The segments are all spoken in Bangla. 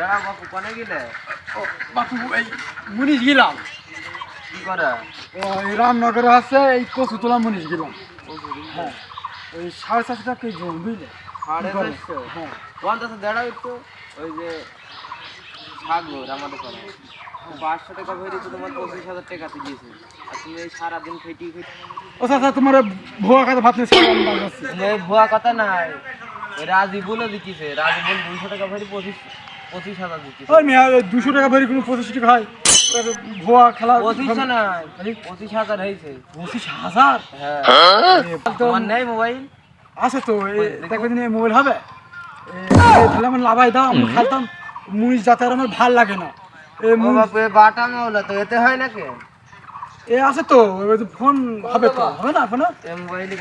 বাপু কনে গেলে ও, বাপু এই মুনিশ গেলাম। কি করে রামনগরে আছে এই কচুতলা মুনিশ গেলাম। হ্যাঁ ওই সাড়ে চারশো টাকা কেজি বুঝলে সাড়ে? চারশো হ্যাঁ একটু ওই যে সাগর আমাদের পাঁচশো টাকা ভরে তোমার পঁচিশ হাজার টাকাতে দিয়েছে আর তুমি এই সারাদিন খেটি খেটি ও চাচা তোমার ভুয়া বাজাচ্ছি এই ভুয়া কথা নাই। ওই রাজীবুলও দিচ্ছে রাজীবুল দুইশো টাকা ভরে পঁচিশ পঁচিশ হাজার দিচ্ছে। ওই মেয়া দুশো টাকা ভরি কোনো পঁচিশ টাকা হয় ভুয়া খেলা পঁচিশশো নাই। পঁচিশ হাজার হয়েছে। পঁচিশ হাজার? হ্যাঁ। তোমার নেই মোবাইল? আছে তো এই দেখবে মোবাইল হবে? তাহলে আমার লাভাই দাও আমি খেলতাম। মুনিশ যাতে আর আমার ভালো লাগে না। বাটা মাওলা তো এতে হয় নাকি? এ আছে তো ওই ফোন হবে তো হবে না ফোন? মোবাইলে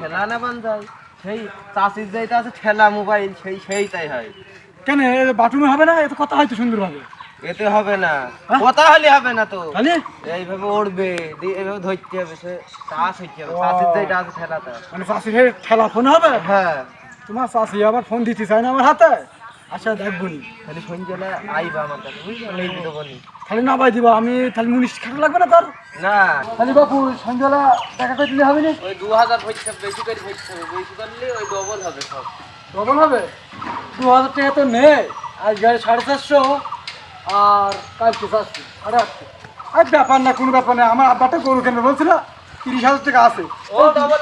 খেলা না বান যায় সেই চাষির যাইতে আছে ঠেলা মোবাইল সেই সেই তাই হয়। কেন? এ বাথরুমে হবে না? এত কথা হয় তো সুন্দরভাবে এতে হবে না। হ্যাঁ? কথা হলে হবে না তো। তাহলে? এইভাবে উড়বে এইভাবে ধরতে হবে সে চাষ হইতে হবে। চাষির যাইতে আছে ঠেলাটা মানে হয়ে খেলা ফোন হবে? হ্যাঁ। তোমার চাষি আবার ফোন দিতে চায় না আমার হাতে? আচ্ছা দেখব নি। খালি ফোন চলে আইবা আমার কাছে। বুঝলি? দিতে বলি না। ভাই দিবা। আমি তাহলে মুনিশ খাটা লাগবে না তোর? না। খালি বাপু সন্ধ্যাবেলা দেখা করে দিলে হবে না? ওই দু হাজার বেশি করে বেশি করলে ওই ডবল হবে সব। ডবল হবে? দু হাজার টাকা তো নেই। আজ গাড়ি সাড়ে চারশো আর কালকে চারশো সাড়ে আটশো। আর ব্যাপার না কোনো ব্যাপার নেই আমার আব্বাটা গরু কেন বলছিল তিরিশ হাজার টাকা আছে। ও ডবল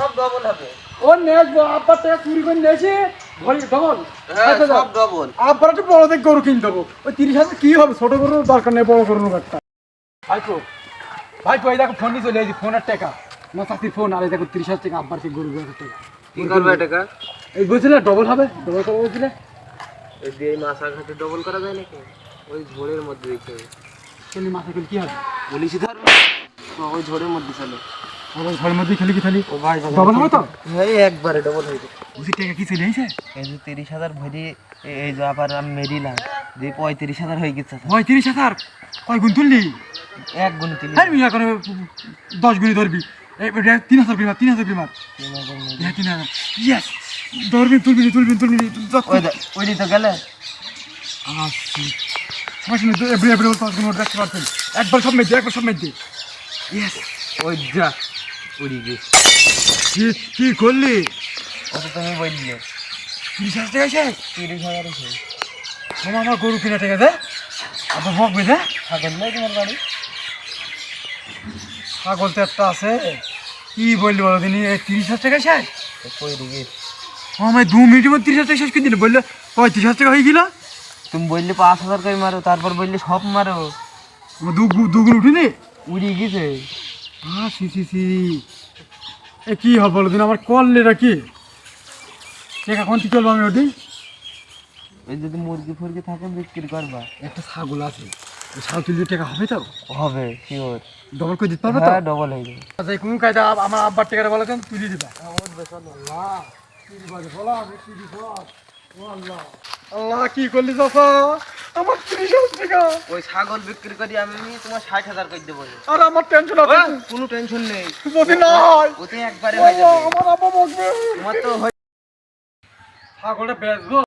সব ডবল হবে। ও আব্বার টাকা চুরি করে নিয়েছি ভরি ডবল সব ডবল আব্বার একটু বড় দেখে গরু কিনতে দেবো। ওই তিরিশ হাজার কি হবে? ছোট গরুর দরকার নেই বড় গরুর একটা ভাইপো ভাইপো এই দেখো ফোন নিয়ে চলে এই ফোনের টাকা। আমার চাষির ফোন আর এই দেখো তিরিশ হাজার টাকা আব্বার সেই গরু টাকা। কি করবে টাকা? এই বলছিলে ডবল হবে? ডবল করে বলছিলে? ওই দিয়ে এই মাছ ঘাটে ডবল করা যায় নাকি? ওই ঝোড়ের মধ্যে দেখতে হবে। খেলি মাথা খেলি কি হবে? পুলিশই ধরবে তো ওই ঝোড়ের মধ্যে চলে আবার ঘরের মধ্যে খেলি কি খেলি? ও ভাই ডবল হবে তো? এই একবারে ডবল হয়ে যাবে বুঝি টাকা কি চলে এসে এই যে তিরিশ হাজার ভরি এই- এই যে আবার আমি মেরিলাম। যে পঁয়ত্রিশ হাজার হয়ে গেছে পঁয়ত্রিশ হাজার? কয় গুণ তুললি? এক গুণ তিরিশ হ্যাঁ করে দশ গুণি ধরবি। এই তিন হাজার বিমার তিন হাজার বিমার হ্যাঁ তিন হাজার ইয়েস ধরবি তুলবি তুলবি তুলবি ওই দে- দিতে গেলে। সমস্যা এভরি এভরি গুণ দেখতে একবার সব মেয়ে একবার সব মেয়ে ইয়েস ওই যা উড়ি গেছে কি কি করলি? ওটা তুমি বললে তিরিশ হাজার টাকা শেষ তিরিশ হাজার মামা আমার গরু কিনা ঠিক আছে আপনার ভোগ বেঁধে ছাগল নেই তোমার বাড়ি? ছাগল তো একটা আছে। কি বললি বলো এই তিরিশ হাজার টাকা শেষ তো দিকে আমার দু মিনিটের মধ্যে তিরিশ হাজার টাকা শেষ করে দিলে। বললে পঁয়ত্রিশ হাজার টাকা হয়ে গেল। তুমি বললে পাঁচ হাজার করে মারো তারপর বললে সব মারো। আমার দু দুগুণ উঠিনি? উড়ি গেছে। হ্যাঁ সি সি সি এ কি হবে বলো দিন আমার করলেটা কি টাকা কোন থেকে চলবো আমি ওটি ওই যদি মুরগি ফুরগি থাকে বিক্রি করবা। একটা ছাগল আছে। ছাগল তুললে টাকা হবে তো? হবে শিওর ডবল করে দিতে পারবে তো? হ্যাঁ ডবল হয়ে যাবে। আচ্ছা কোন কায়দা আমার আব্বার টাকাটা বলে দেন তুলে দিবা। কি কি দিব? ও আল্লাহ আল্লাহ কি করলি চাচা আমার তিরিশ হাজার টাকা ওই ছাগল বিক্রি করি আমি তোমার ষাট হাজার করে দেবো আর আমার টেনশন আছে কোনো টেনশন নেই যদি ওতে একবারে হয়ে যাবে আমার আব্বা বকবে তোমার তো ছাগলটা বেচবো